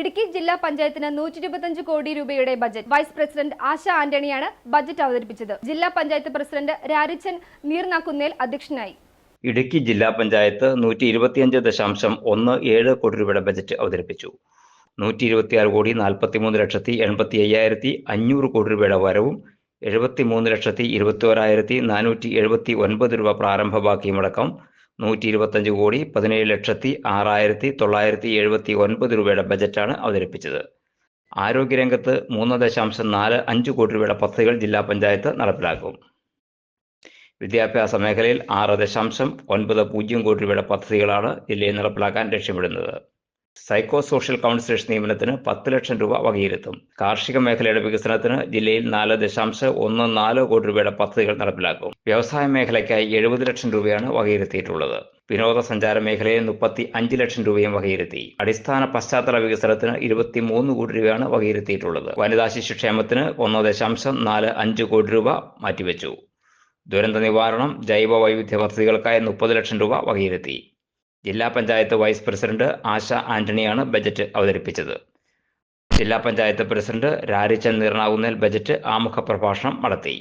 ഇടുക്കി ജില്ലാ പഞ്ചായത്തിന് നൂറ്റി ഇരുപത്തഞ്ച് കോടി രൂപയുടെ ബജറ്റ്. വൈസ് പ്രസിഡന്റ് ആശ ആന്റണിയാണ് ബജറ്റ് അവതരിപ്പിച്ചത്. ജില്ലാ പഞ്ചായത്ത് പ്രസിഡന്റ് രാരിച്ചൻ നീർനാക്കുന്നേൽ അധ്യക്ഷനായി. ഇടുക്കി ജില്ലാ പഞ്ചായത്ത് നൂറ്റി ഇരുപത്തിയഞ്ച് ദശാംശം ഒന്ന് ഏഴ് കോടി രൂപയുടെ ബജറ്റ് അവതരിപ്പിച്ചു. നൂറ്റി ഇരുപത്തിയാറ് കോടി നാൽപ്പത്തിമൂന്ന് ലക്ഷത്തി എൺപത്തി അയ്യായിരത്തി അഞ്ഞൂറ് കോടി രൂപയുടെ വരവും എഴുപത്തി മൂന്ന് ലക്ഷത്തി ഇരുപത്തി ഓരായിരത്തി നാനൂറ്റി എഴുപത്തി ഒൻപത് രൂപ പ്രാരംഭ ബാക്കിയുമടക്കം നൂറ്റി ഇരുപത്തഞ്ച് കോടി പതിനേഴ് ലക്ഷത്തി ആറായിരത്തി തൊള്ളായിരത്തി എഴുപത്തി ഒൻപത് രൂപയുടെ ബജറ്റാണ് അവതരിപ്പിച്ചത്. ആരോഗ്യരംഗത്ത് മൂന്ന് ദശാംശം നാല് അഞ്ച് കോടി രൂപയുടെ പദ്ധതികൾ ജില്ലാ പഞ്ചായത്ത് നടപ്പിലാക്കും. വിദ്യാഭ്യാസ മേഖലയിൽ ആറ് ദശാംശം ഒൻപത് പൂജ്യം കോടി രൂപയുടെ പദ്ധതികളാണ് ജില്ലയിൽ നടപ്പിലാക്കാൻ ലക്ഷ്യമിടുന്നത്. സൈക്കോ സോഷ്യൽ കൗൺസിലേഴ്സ് നിയമനത്തിന് പത്ത് ലക്ഷം രൂപ വകയിരുത്തും. കാർഷിക മേഖലയുടെ വികസനത്തിന് ജില്ലയിൽ നാല് ദശാംശം ഒന്ന് നാല് കോടി രൂപയുടെ പദ്ധതികൾ നടപ്പിലാക്കും. വ്യവസായ മേഖലയ്ക്കായി എഴുപത് ലക്ഷം രൂപയാണ് വകയിരുത്തിയിട്ടുള്ളത്. വിനോദസഞ്ചാര മേഖലയിൽ മുപ്പത്തി അഞ്ച് ലക്ഷം രൂപയും വകയിരുത്തി. അടിസ്ഥാന പശ്ചാത്തല വികസനത്തിന് ഇരുപത്തി മൂന്ന് കോടി രൂപയാണ് വകയിരുത്തിയിട്ടുള്ളത്. വനിതാ ശിശുക്ഷേമത്തിന് ഒന്ന് ദശാംശം നാല് അഞ്ച് കോടി രൂപ മാറ്റിവെച്ചു. ദുരന്ത നിവാരണം ജൈവ വൈവിധ്യ പദ്ധതികൾക്കായി മുപ്പത് ലക്ഷം രൂപ വകയിരുത്തി. ജില്ലാ പഞ്ചായത്ത് വൈസ് പ്രസിഡന്റ് ആശ ആന്റണിയാണ് ബജറ്റ് അവതരിപ്പിച്ചത്. ജില്ലാ പഞ്ചായത്ത് പ്രസിഡന്റ് രാരിച്ചൻ നീർണാകുന്നേൽ ബജറ്റ് ആമുഖ പ്രഭാഷണം നടത്തി.